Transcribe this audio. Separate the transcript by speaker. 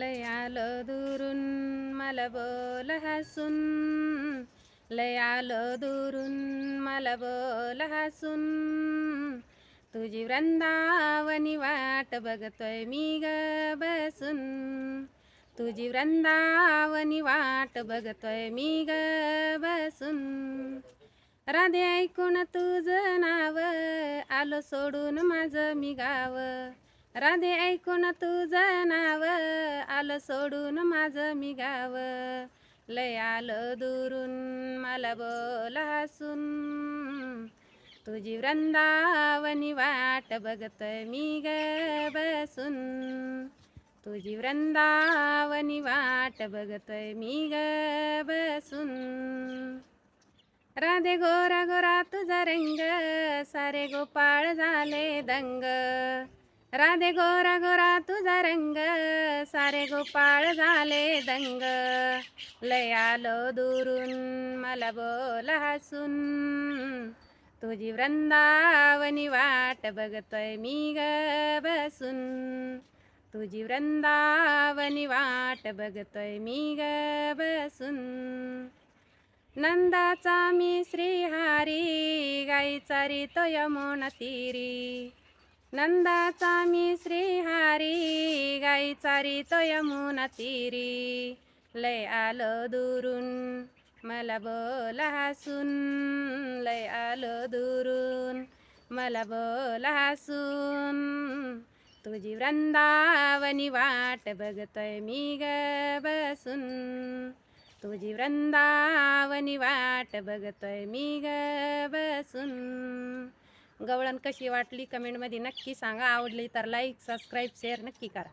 Speaker 1: लय आलं दुरून मला बोल हसून लय आलं दुरून मला बोल हसून. तुझी वृंदावनी वाट बघतोय मी ग बसून. तुझी वृंदावनी वाट बघतोय मी ग बसून. राधे ऐकून तुझं नाव आलो सोडून माझं मी गाव. राधे ऐकून तुझं नाव आलं सोडून माझं मी गाव. लय आलं दुरून मला बोल हसून तुझी वृंदावनी वाट बघत मी ग बसून. तुझी वृंदावनी वाट बघत मी ग बसून. राधे गोरा गोरा तुझा रंग सारे गोपाळ झाले दंग. राधे गोरा गोरा तुझा रंग सारे गोपाळ झाले दंग. लय आलो दुरून मला बोल हसून. तुझी वृंदावनी वाट बघतोय मी ग बसून. तुझी वृंदावनी वाट बघतोय मी ग बसून. नंदाचा मी श्रीहारी गाई चारी तो यमुना तीरी. नंदाचा मी श्रीहारी गाई चारित तो यमुना तिरी. लय आलं दुरून मला बोल हसून लय आलं दुरून मला बोल हसून तुझी वृंदावनी वाट बघतोय मी ग बसून. तुझी वृंदावनी वाट बघतोय मी ग बसून. गवळण कशी वाटली कमेंटमध्ये नक्की सांगा. आवडली तर लाईक सबस्क्राईब शेअर नक्की करा.